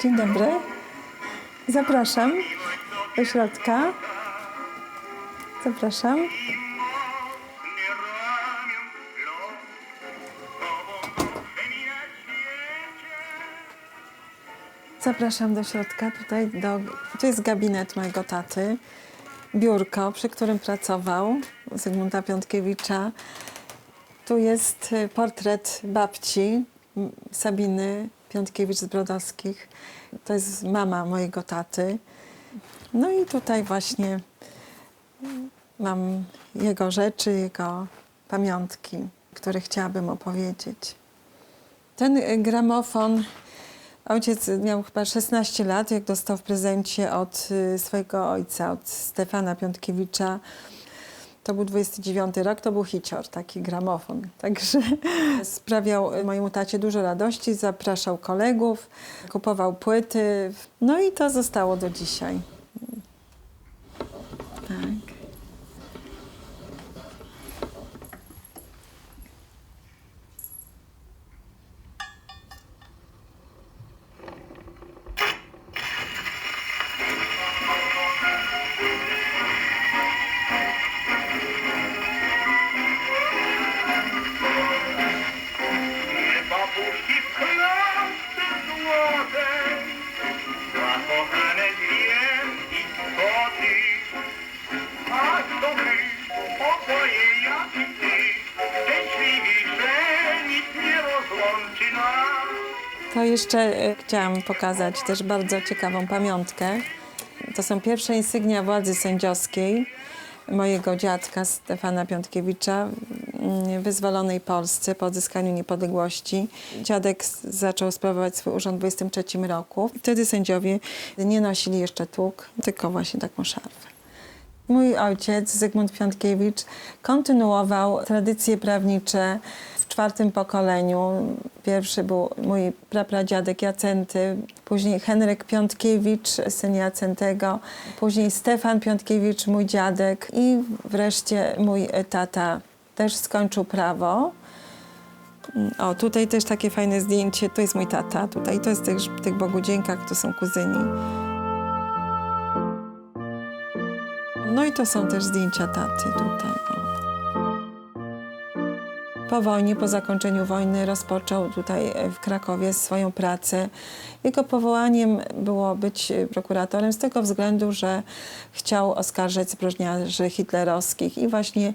Dzień dobry. Zapraszam do środka. Zapraszam. Zapraszam do środka, tutaj do, to jest gabinet mojego taty. Biurko, przy którym pracował Zygmunta Piątkiewicza. Tu jest y, portret babci Sabiny Piątkiewicz z Brodowskich. To jest mama mojego taty. No i tutaj właśnie mm, mam jego rzeczy, jego pamiątki, które chciałabym opowiedzieć. Ten y, gramofon ojciec miał chyba 16 lat, jak dostał w prezencie od y, swojego ojca, od Stefana Piątkiewicza. To był 29 rok, to był hicior, taki gramofon. Także sprawiał mojemu tacie dużo radości, zapraszał kolegów, kupował płyty. No i to zostało do dzisiaj. Tak. To jeszcze e, chciałam pokazać też bardzo ciekawą pamiątkę. To są pierwsze insygnia władzy sędziowskiej mojego dziadka Stefana Piątkiewicza w wyzwolonej Polsce po odzyskaniu niepodległości. Dziadek zaczął sprawować swój urząd w 23 roku. Wtedy sędziowie nie nosili jeszcze tłuk, tylko właśnie taką szarfę. Mój ojciec, Zygmunt Piątkiewicz, kontynuował tradycje prawnicze czwartym pokoleniu. Pierwszy był mój prapradziadek Jacenty, później Henryk Piątkiewicz, syn Jacentego, później Stefan Piątkiewicz, mój dziadek i wreszcie mój tata też skończył prawo. O, tutaj też takie fajne zdjęcie. To jest mój tata. Tutaj to jest w tych Bogudzienkach, to są kuzyni. No i to są też zdjęcia taty tutaj. Po wojnie, po zakończeniu wojny rozpoczął tutaj e, w Krakowie swoją pracę. Jego powołaniem było być e, prokuratorem z tego względu, że chciał oskarżać zbrodniarzy hitlerowskich i właśnie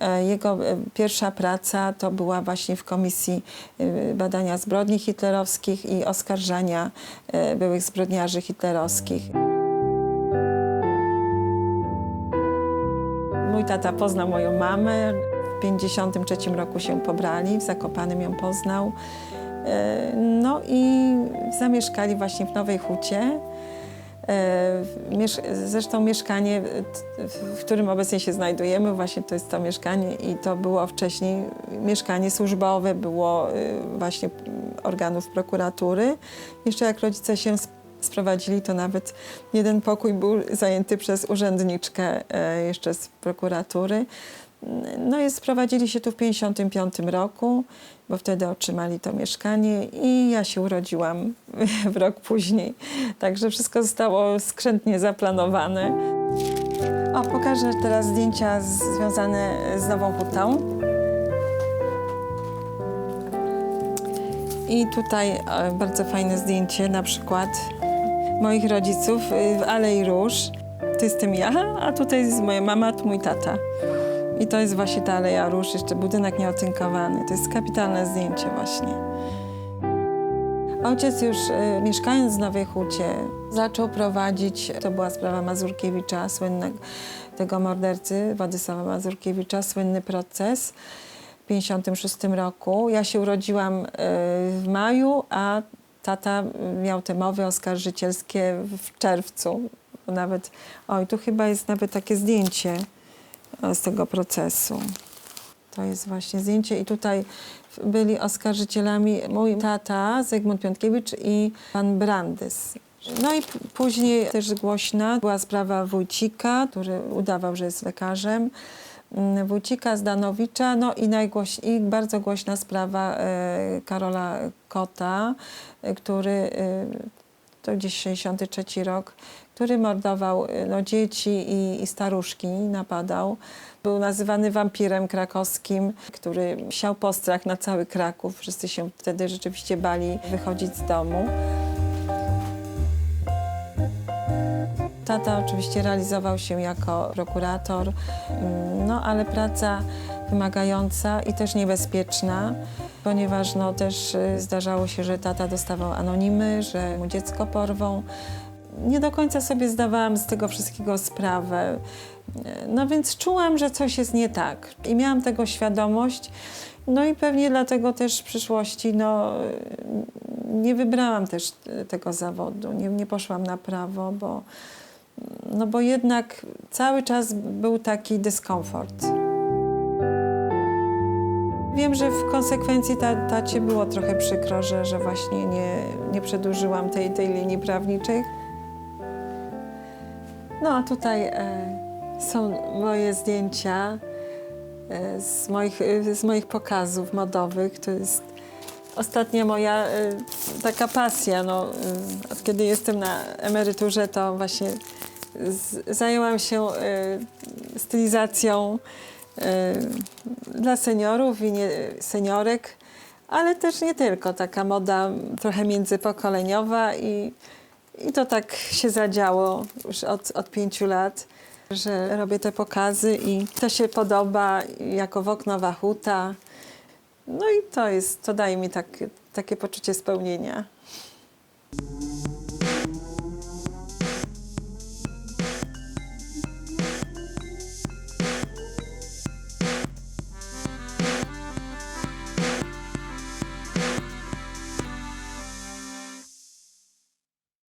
e, jego pierwsza praca to była właśnie w Komisji Badania Zbrodni Hitlerowskich i Oskarżania byłych zbrodniarzy hitlerowskich. Mój tata poznał moją mamę. W 1953 roku się pobrali, w Zakopanem ją poznał. E, No i zamieszkali właśnie w Nowej Hucie. E, Zresztą mieszkanie, t- w którym obecnie się znajdujemy, właśnie to jest to mieszkanie i to było wcześniej mieszkanie służbowe, było e, właśnie organów prokuratury. Jeszcze jak rodzice się sp- sprowadzili, to nawet jeden pokój był zajęty przez urzędniczkę e, jeszcze z prokuratury. No i sprowadzili się tu w 1955 roku, bo wtedy otrzymali to mieszkanie i ja się urodziłam w rok później. Także wszystko zostało skrzętnie zaplanowane. O, pokażę teraz zdjęcia związane z Nową Hutą. I tutaj e, bardzo fajne zdjęcie, na przykład moich rodziców y, w Alei Róż. To jestem ja, a tutaj jest moja mama, tu mój tata. I to jest właśnie ta Aleja Róż, jeszcze budynek nieotynkowany. To jest kapitalne zdjęcie właśnie. Ojciec już y, mieszkając w Nowej Hucie zaczął prowadzić, to była sprawa Mazurkiewicza, słynnego tego mordercy Władysława Mazurkiewicza, słynny proces w 1956 roku. Ja się urodziłam y, w maju, a tata miał te mowy oskarżycielskie w czerwcu. Nawet, oj, tu chyba jest nawet takie zdjęcie z tego procesu. To jest właśnie zdjęcie i tutaj byli oskarżycielami mój tata Zygmunt Piątkiewicz i pan Brandys. No i później też głośna była sprawa Wójcika, który udawał, że jest lekarzem. Mm, Wójcika Zdanowicza, no i, i bardzo głośna sprawa e, Karola Kota, e, który e, to gdzieś 63 rok, który mordował y, no, dzieci i, i staruszki, napadał. Był nazywany wampirem krakowskim, który siał postrach na cały Kraków. Wszyscy się wtedy rzeczywiście bali wychodzić z domu. Tata oczywiście realizował się jako prokurator, mm, no ale praca wymagająca i też niebezpieczna, ponieważ no, też y, zdarzało się, że tata dostawał anonimy, że mu dziecko porwą. Nie do końca sobie zdawałam z tego wszystkiego sprawę. No więc czułam, że coś jest nie tak i miałam tego świadomość. No i pewnie dlatego też w przyszłości no, nie wybrałam też y, tego zawodu, nie, nie poszłam na prawo, bo, no bo jednak cały czas był taki dyskomfort. Wiem, że w konsekwencji ta, tacie było trochę przykro, że, że właśnie nie, nie przedłużyłam tej, tej linii prawniczej. No a tutaj e, są moje zdjęcia e, z, moich, e, z moich pokazów modowych. To jest ostatnia moja e, taka pasja. No, e, od kiedy jestem na emeryturze, to właśnie z, zajęłam się e, stylizacją dla seniorów i nie, seniorek, ale też nie tylko. Taka moda trochę międzypokoleniowa i, i to tak się zadziało już od, od pięciu lat, że robię te pokazy i to się podoba jako woknowa huta. No i to jest, to daje mi tak, takie poczucie spełnienia.